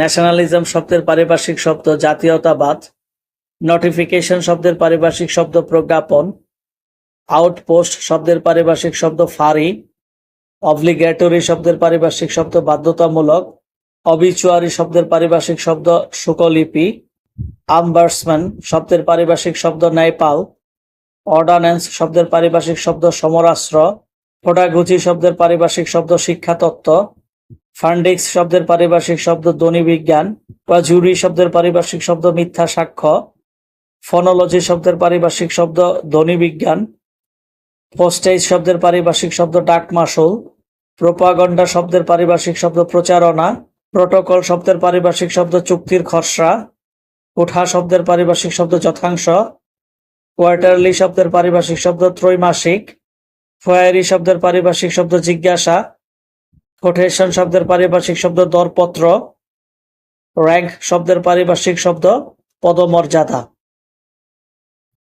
Nationalism শব্দের পারিভাষিক শব্দ জাতীয়তাবাদ নোটিফিকেশন শব্দের পারিভাষিক শব্দ প্রজ্ঞাপন আউটপোস্ট শব্দের পারিভাষিক শব্দ ফারি অবলিগেটরি শব্দের পারিভাষিক শব্দ বাধ্যতামূলক অবিচুয়ারি শব্দের পারিভাষিক শব্দ শুকলিপি আমবার্সম্যান শব্দের পারিভাষিক শব্দ ন্যায়পাল অর্ডান্যান্স শব্দের পারিভাষিক শব্দ সমরাস্ত্র ফোটাগুচি শব্দের পারিভাষিক শব্দ শিক্ষাতত্ত্ব ফান্ডিক্স শব্দের পারিভাষিক শব্দ ধ্বনি বিজ্ঞান জুরি শব্দের পারিভাষিক শব্দ মিথ্যা সাক্ষ্য, ফনোলজি শব্দের পারিভাষিক শব্দ ধ্বনি বিজ্ঞান পোস্টেজ শব্দের পারিভাষিক শব্দ ডাক মাসুল, প্রোপাগন্ডা শব্দের পারিভাষিক শব্দ প্রচারণা, প্রোটোকল শব্দের পারিভাষিক শব্দ চুক্তির খসড়া কোঠা শব্দের পারিভাষিক শব্দ যথাংশ, কোয়ার্টারলি শব্দের পারিভাষিক শব্দ ত্রৈমাসিক, ফয়ারি শব্দের পারিভাষিক শব্দ জিজ্ঞাসা কোটেশন শব্দের পারিভাষিক শব্দ দরপত্র। র্যাঙ্ক শব্দের পারিভাষিক শব্দ। পদমর্যাদা।